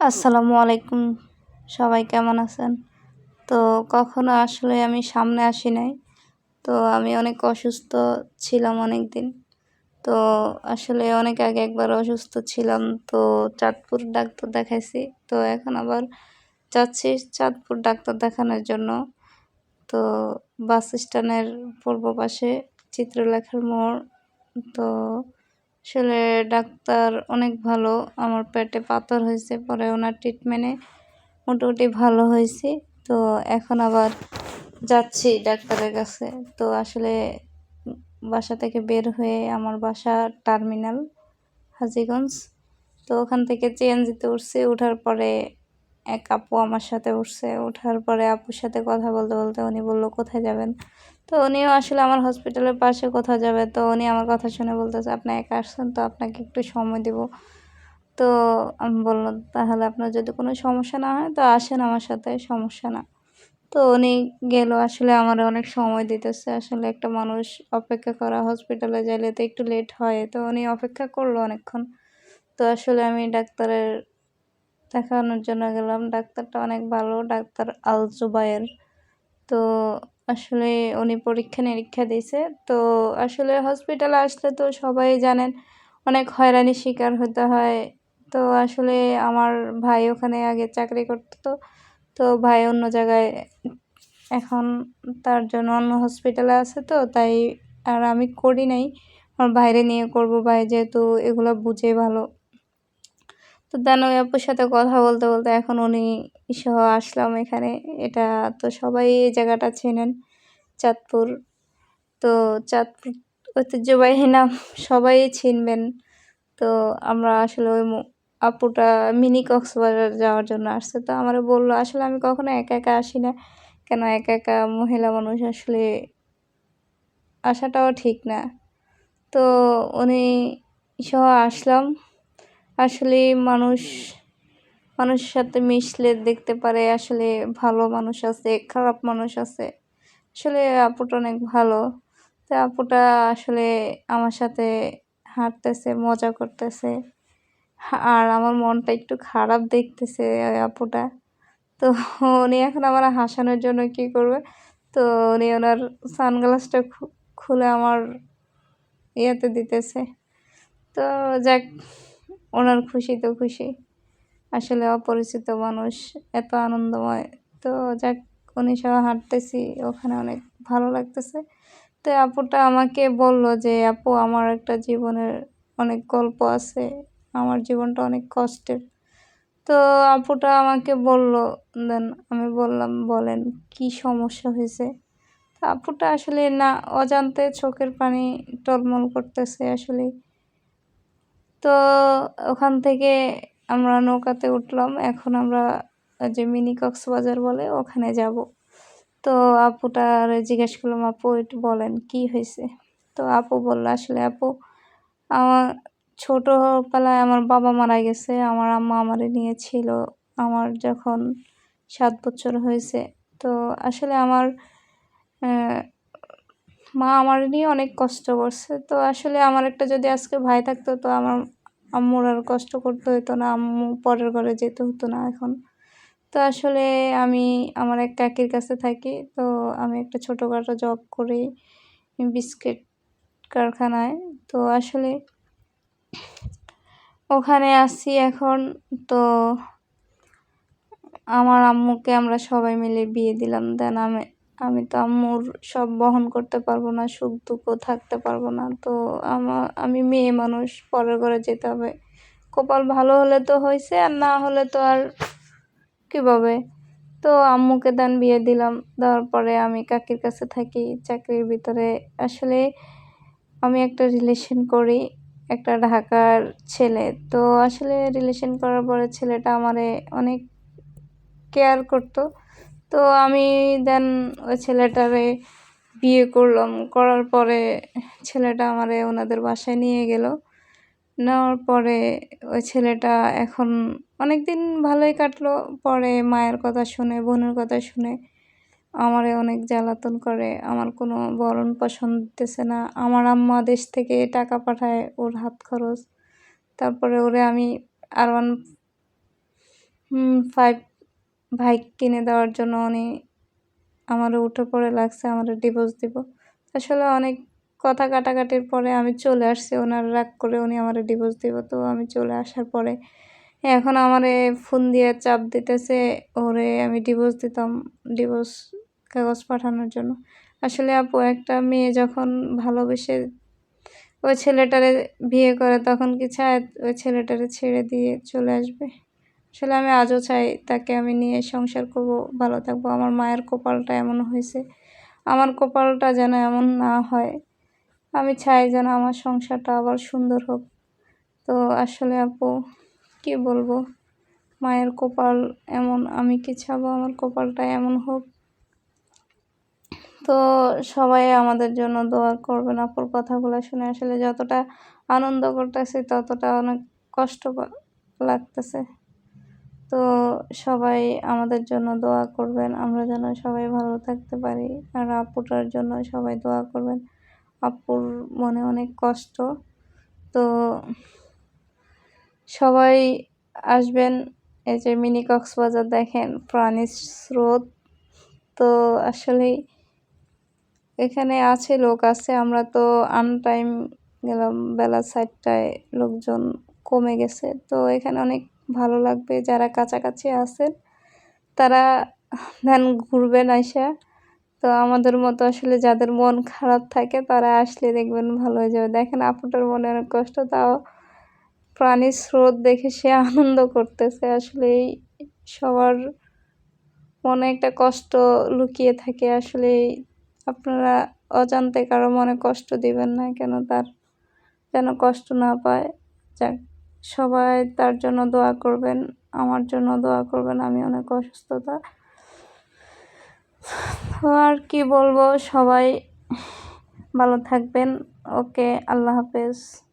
আসসালামু আলাইকুম। সবাই কেমন আছেন? তো কখনো আসলে আমি সামনে আসি নাই। তো আমি অনেক অসুস্থ ছিলাম অনেক দিন তো আসলে অনেক আগে একবার অসুস্থ ছিলাম। তো চাঁদপুর ডাক্তার দেখাইছি। তো এখন আবার যাচ্ছি চাঁদপুর ডাক্তার দেখানোর জন্য। তো বাস স্ট্যান্ডের পূর্ব পাশে চিত্রলেখার মোড়। তো আসলে ডাক্তার অনেক ভালো। আমার পেটে পাথর হয়েছে, পরে ওনার ট্রিটমেন্টে মোটামুটি ভালো হয়েছে। তো এখন আবার যাচ্ছি ডাক্তারের কাছে। তো আসলে বাসা থেকে বের হয়ে আমার বাসা টার্মিনাল, হাজিগঞ্জ। তো ওখান থেকে চেঞ্জিতে উঠছি। উঠার পরে এক আপু আমার সাথে উঠছে। ওঠার পরে আপুর সাথে কথা বলতে বলতে উনি বলল, কোথায় যাবেন? তো উনিও আসলে আমার হসপিটালের পাশে কোথাও যাবে। তো উনি আমার কথা শুনে বলতেছে, আপনি একা আসছেন তো আপনাকে একটু সময় দেব। তো আমি বললাম, তাহলে আপনার যদি কোনো সমস্যা না হয় তো আসেন আমার সাথে, সমস্যা না। তো উনি গেল, আসলে আমার অনেক সময় দিতেছে। আসলে একটা মানুষ অপেক্ষা করা হসপিটালে যাইলে তো একটু লেট হয়। তো উনি অপেক্ষা করল অনেকক্ষণ। তো আসলে আমি ডাক্তারের দেখানোর জন্য গেলাম। ডাক্তারটা অনেক ভালো, ডাক্তার আল জুবায়ের তো আসলে উনি পরীক্ষা নিরীক্ষা দিয়েছে। তো আসলে হসপিটালে আসলে তো সবাই জানেন, অনেক হয়রানির শিকার হতে হয়। তো আসলে আমার ভাই ওখানে আগে চাকরি করতো তো ভাই অন্য জায়গায় এখন তার জন্য অন্য হসপিটালে আছে তো, তাই আর আমি করি নাই। আমার বাইরে নিয়ে করব ভাই, যেহেতু এগুলো বুঝে ভালো। তো দেন ওই আপুর সাথে কথা বলতে বলতে এখন উনি সহ আসলাম এখানে। এটা তো সবাই এই জায়গাটা চেনেন, চাঁদপুর। তো চাঁদপুর ঐতিহ্যবাহী নাম সবাই চিনবেন। তো আমরা আসলে ওই আপুটা মিনি কক্সবাজার যাওয়ার জন্য আসছে। তো আমার বলল, আসলে আমি কখনো একা একা আসি না। কেন একা একা মহিলা মানুষ আসলে আসাটাও ঠিক না। তো উনি সহ আসলাম। আসলে মানুষ, মানুষের সাথে মিশলে দেখতে পারে আসলে ভালো মানুষ আছে, খারাপ মানুষ আছে। আসলে আপুটা অনেক ভালো। তো আপুটা আসলে আমার সাথে হাঁটতেছে, মজা করতেছে। আর আমার মনটা একটু খারাপ দেখতেছে ওই আপুটা। তো উনি এখন আমার হাসানোর জন্য কি করবে? তো উনি ওনার সানগ্লাসটা খুলে আমার ইয়েতে দিতেছে। তো যাক ওনার খুশি তো খুশি। আসলে অপরিচিত মানুষ, এত আনন্দময়। তো যাক, উনি সব হাঁটতেছি, ওখানে অনেক ভালো লাগতেছে। তো আপুটা আমাকে বলল যে, আপু, আমার একটা জীবনের অনেক গল্প আছে। আমার জীবনটা অনেক কষ্টের। তো আপুটা আমাকে বলল, দেন আমি বললাম, বলেন, কি সমস্যা হয়েছে? আপুটা আসলে না, অজান্তে চোখের পানি টলমল করতেছে আসলে। তো ওখান থেকে আমরা নৌকাতে উঠলাম। এখন আমরা যে মিনি কক্সবাজার বলে ওখানে যাব। তো আপুটার জিজ্ঞেস করলাম, আপু, একটু বলেন, কি হয়েছে? তো আপু বলল, আসলে আপু, আমার ছোটোবেলায় আমার বাবা মারা গেছে, আমার আম্মা আমারে নিয়েছিল, আমার যখন সাত বছর হয়েছে। তো আসলে আমার মা আমার নিয়ে অনেক কষ্ট করছে। তো আসলে আমার একটা যদি আজকে ভাই থাকতো, তো আমার আম্মুর আর কষ্ট করতে হতো না, আম্মু পরের ঘরে যেতে হতো না এখন। তো আসলে আমি, আমার এক কাকির কাছে থাকি, তো আমি একটা ছোটোখাটো জব করি বিস্কিট কারখানায়। তো আসলে ওখানে আসি এখন, তো আমার আম্মুকে আমরা সবাই মিলে বিয়ে দিলাম। দেন আমি আমি তো আম্মুর সব বহন করতে পারব না, সুখ দুঃখও থাকতে পারব না। তো আমার আমি মেয়ে মানুষ, পরের ঘরে যেতে হবে। কপাল ভালো হলে তো হয়েছে, আর না হলে তো আর কীভাবে? তো আম্মুকে দেন বিয়ে দিলাম, দেওয়ার পরে আমি কাকির কাছে থাকি, চাকরির ভিতরে। আসলে আমি একটা রিলেশন করি, একটা ঢাকার ছেলে। তো আসলে রিলেশন করার পরে ছেলেটা আমারে অনেক কেয়ার করতো। তো আমি দেন ওই ছেলেটারে বিয়ে করলাম। করার পরে ছেলেটা আমারে ওনাদের বাসায় নিয়ে গেল। নেওয়ার পরে ওই ছেলেটা এখন অনেক দিন ভালোই কাটলো। পরে মায়ের কথা শুনে, বোনের কথা শুনে আমারে অনেক জ্বালাতন করে। আমার কোনো বরণ পছন্দ দিতেছে না। আমার আম্মা দেশ থেকে টাকা পাঠায় ওর হাত খরচ। তারপরে ওরে আমি আর ওয়ান ফাইভ বাইক কিনে দেওয়ার জন্য উনি আমারও উঠে পড়ে লাগছে আমারও ডিভোর্স দিব। আসলে অনেক কথা কাটাকাটির পরে আমি চলে আসছি, ওনার রাগ করে উনি আমার ডিভোর্স দিব। তো আমি চলে আসার পরে এখন আমারে ফোন দিয়ে চাপ দিতেছে, ওরে আমি ডিভোর্স দিতাম ডিভোর্স কাগজ পাঠানোর জন্য। আসলে আপু, একটা মেয়ে যখন ভালোবেসে ওই ছেলেটারে বিয়ে করে, তখন কি চায় ওই ছেলেটারে ছেড়ে দিয়ে চলে আসবে? আসলে আমি আজও চাই তাকে আমি নিয়ে সংসার করব, ভালো থাকব। আমার মায়ের কপালটা এমন হয়েছে, আমার কপালটা যেন এমন না হয়। আমি চাই যেন আমার সংসারটা আবার সুন্দর হোক। তো আসলে আপু, কি বলব? মায়ের কপাল এমন, আমি কি চাবো আমার কপালটা এমন হোক? তো সবাই আমাদের জন্য দোয়া করবেন আপুর কথাগুলো শুনে। আসলে যতটা আনন্দ করতেছে, ততটা অনেক কষ্ট লাগতেছে। তো সবাই আমাদের জন্য দোয়া করবেন। আমরা যেন সবাই ভালো থাকতে পারি। আর আপুটার জন্য সবাই দোয়া করবেন। আপুর মনে অনেক কষ্ট। তো সবাই আসবেন। এই যে মিনি কক্সবাজার দেখেন, প্রাণীর স্রোত। তো আসলেই এখানে আছে লোক, আছে। আমরা তো আনটাইম গেলাম। বেলা সাইডটায় লোকজন কমে গেছে। তো এখানে অনেক ভালো লাগবে, যারা কাছাকাছি আছেন, তারা ধ্যান ঘুরবেন আইসা। তো আমাদের মতো আসলে যাদের মন খারাপ থাকে, তারা আসলে দেখবেন ভালো হয়ে যাবে। দেখেন আপুটার মনে অনেক কষ্ট, তাও প্রাণীর স্রোত দেখে সে আনন্দ করতেছে। আসলে সবার মনে একটা কষ্ট লুকিয়ে থাকে। আসলে আপনারা অজান্তে কারও মনে কষ্ট দিবেন না, কেন তার যেন কষ্ট না পায়। যাক সবাই তার জন্য দোয়া করবেন, আমার জন্য দোয়া করবেন, আমি অনেক অসুস্থতা। তো আর কি বলব, সবাই ভালো থাকবেন। ওকে, আল্লাহ হাফেজ।